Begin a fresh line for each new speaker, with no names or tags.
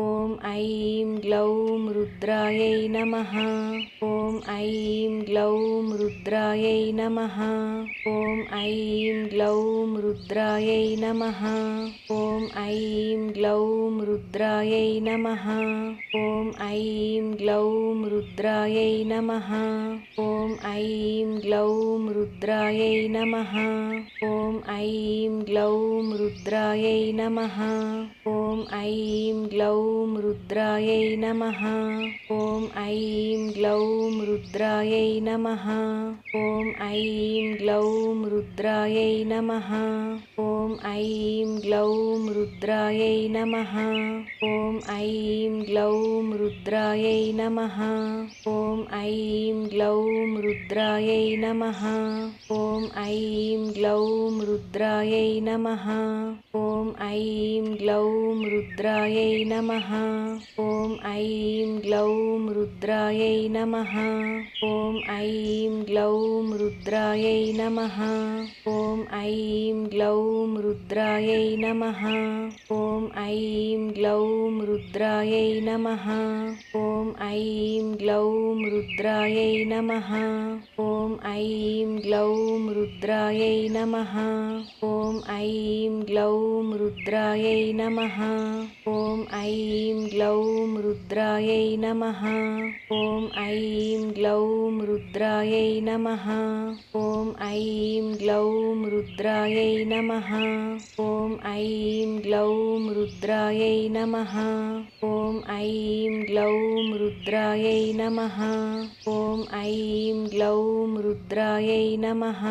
ॐ ऐं ग्लौं रुद्रायै नमः। ॐ ऐं ग्लौं रुद्रायै नमः। ॐ ऐं ग्लौं रुद्रायै नमः। ॐ ऐं ग्लौं रुद्रायै नमः। ॐ ऐं ग्लौं रुद्रायै नमः ॐ ऐं ग्लौं रुद्रायै नमः ॐ ऐं ग्लौं रुद्रायै नमः ॐ ऐं ग्लौं रुद्रायै नमः ॐ ऐं ग्लौं रुद्रायै नमः ॐ ऐं ग्लौं रुद्रायै नमः ॐ ऐं ग्लौं रुद्रायै नमः ॐ ऐं ग्लौं रुद्रायै नमः ఓం ఐం గ్లౌం రుద్రాయై నమ. ఓం ఐం గ్లౌం రుద్రాయై నమ. ఓం ऐं ग्लौं रुद्रायै नमः ॐ ऐं ग्लौं रुद्रायै नमः ॐ ऐं ग्लौं रुद्रायै नमः ॐ ऐं ग्लौं रुद्रायै नमः ॐ ऐं ग्लौं रुद्रायै नमः ॐ ऐं ग्लौं रुद्रायै नमः ॐ ऐं ग्लौं रुद्रायै नमः ॐ ऐं ग्लौं रुद्रायै नमः ॐ ऐं ग्लौं रुद्रायै नमः ॐ ऐं ग्लौं रुद्रायै नमः ॐ ऐं ग्लौं रुद्रायै नमः ॐ ऐं ग्लौं रुद्रायै नमः ॐ ऐं ग्लौं रुद्रायै नमः ॐ ऐं ग्लौं रुद्रायै नमः